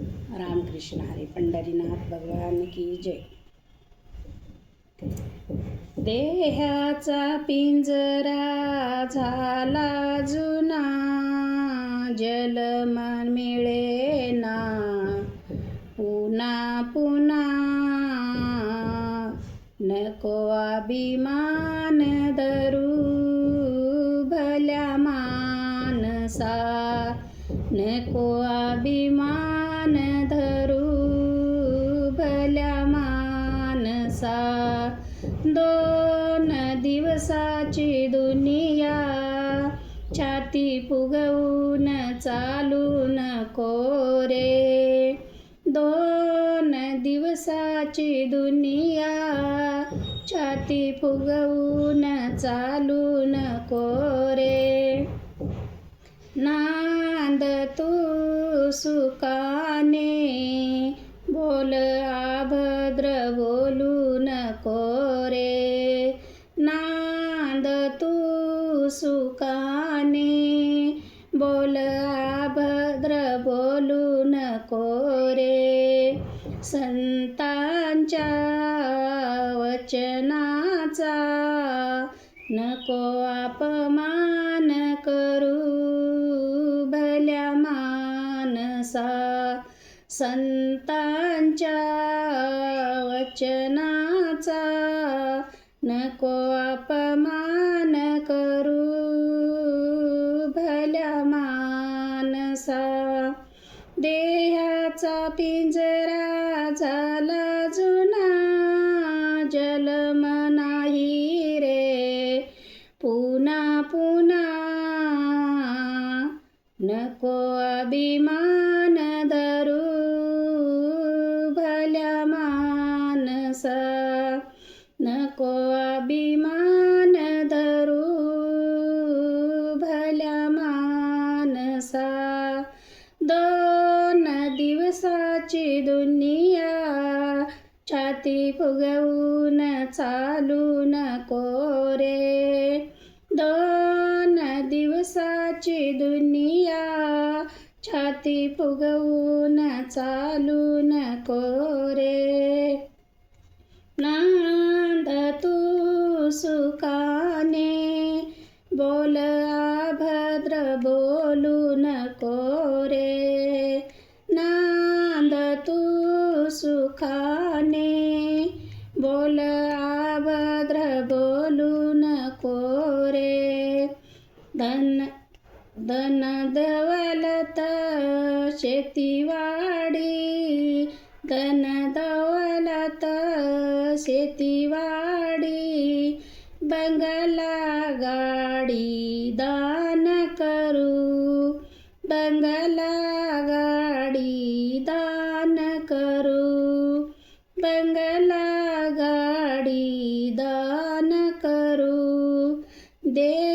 रामकृष्ण हरी पंढरीनाथ भगवान की जय. देहाचा पिंजरा झाला जुना जलमन मिळेना. पुन्हा पुन्हा नको अभिमान धरू आपल्या मानसा दोन दिवसाची दुनिया छाती फुगवून चालू नको रे. दोन दिवसाची दुनिया छाती फुगवून चालू नको रे. नांद तू सुकाने बोल संतांच्या वचनाचा नको अपमान करू भल्या मानसा. संतांच्या वचनाचा नको अपमान करू भल्या मानसा. देहाचा पिंजरा जुलम नाही रे. पुन्हा पुन्हा नको अभिमान धरू भल्या मानस. नको अभिमान धरू भल्या मानसा. दोन दिवसाची दुनिया छाती फुगवून चालू नको रे? दोन दिवसाची दुनिया छाती फुगवून चालू नको रे. नांद तू सुखाने बोल अभद्र बोलू नको रे. नांद तू सुखा धन दौलत शेतीवाडी. धन दौलत शेतीवाडी. बंगला गाडी दान करू. बंगला गाडी दान करू. बंगला गाडी दान करू. दे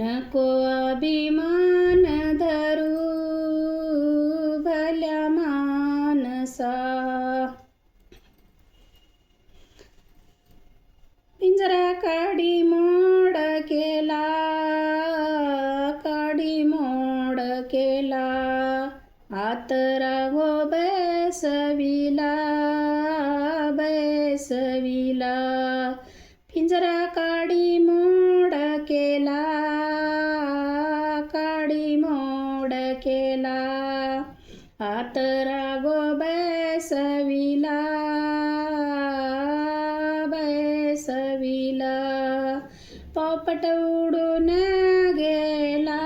नको अभिमान धरू भल्या मानसा. पिंजरा काडी मोड केला काडी मोड केला. आतरा गो बैसविला बैसविला. पिंजरा का बैसविला बैसविला. पोपट उडून गेला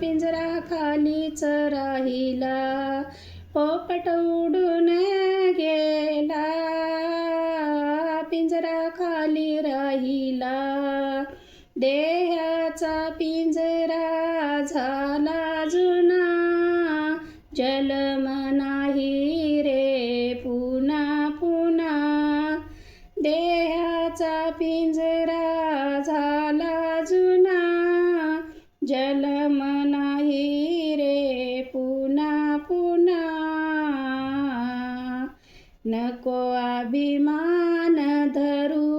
पिंजरा खालीच राहिला. पोपट उडून गेला पिंजरा खाली राहिला. देहाचा पिंजरा देहाचा पिंजरा झाला जुना. जलम नाही रे पुन्हा पुन्हा. नको अभिमान धरू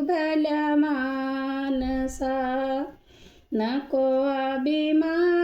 भल्या मानसा. नको अभिमान